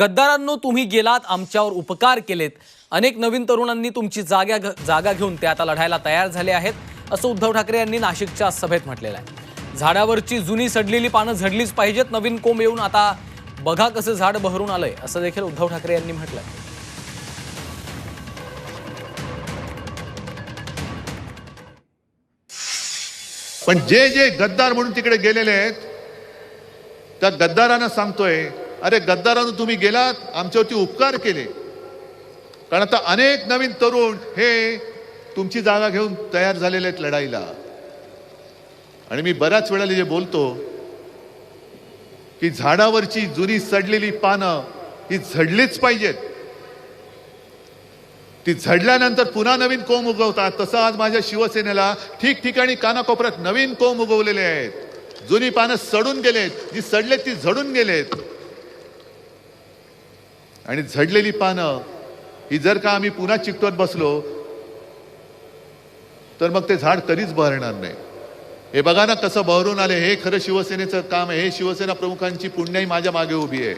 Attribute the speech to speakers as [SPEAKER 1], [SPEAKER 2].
[SPEAKER 1] गद्दारांनो तुम्ही गेलात आमच्यावर उपकार केलेत. अनेक नवीन तरुणांनी तुमची जागा जागा घेऊन ते आता लढायला तयार झाले आहेत असं उद्धव ठाकरे यांनी नाशिकच्या सभेत म्हटलेलं आहे. झाडावरची जुनी सडलेली पानं झडलीच पाहिजेत नवीन कोंब येऊन आता बघा कसं झाड बहरून आलंय असं देखील उद्धव ठाकरे यांनी म्हटलंय.
[SPEAKER 2] पण जे जे गद्दार म्हणून तिकडे गेलेले आहेत त्या गद्दारांना सांगतोय अरे गद्दारानं तुम्ही गेलात आमच्यावरती उपकार केले. कारण आता अनेक नवीन तरुण हे तुमची जागा घेऊन तयार झालेले आहेत लढाईला. आणि मी बऱ्याच वेळेला जे बोलतो की झाडावरची जुनी सडलेली पानं ही झडलीच पाहिजेत. ती झडल्यानंतर पुन्हा नवीन कोंब उगवतात. तसं आज माझ्या शिवसेनेला ठिकठिकाणी कानाकोपऱ्यात नवीन कोंब उगवलेले आहेत. जुनी पानं सडून गेलेत. जी सडलेत ती झडून गेलेत. आणि झडलेली पानं ही जर का आम्ही पुन्हा चिकटवत बसलो तर मग ते झाड कधीच बहरणार नाही. हे बघा ना कसं बहरून आले. हे खरं शिवसेनेचं काम आहे. हे शिवसेना प्रमुखांची पुण्याही माझ्या मागे उभी आहे.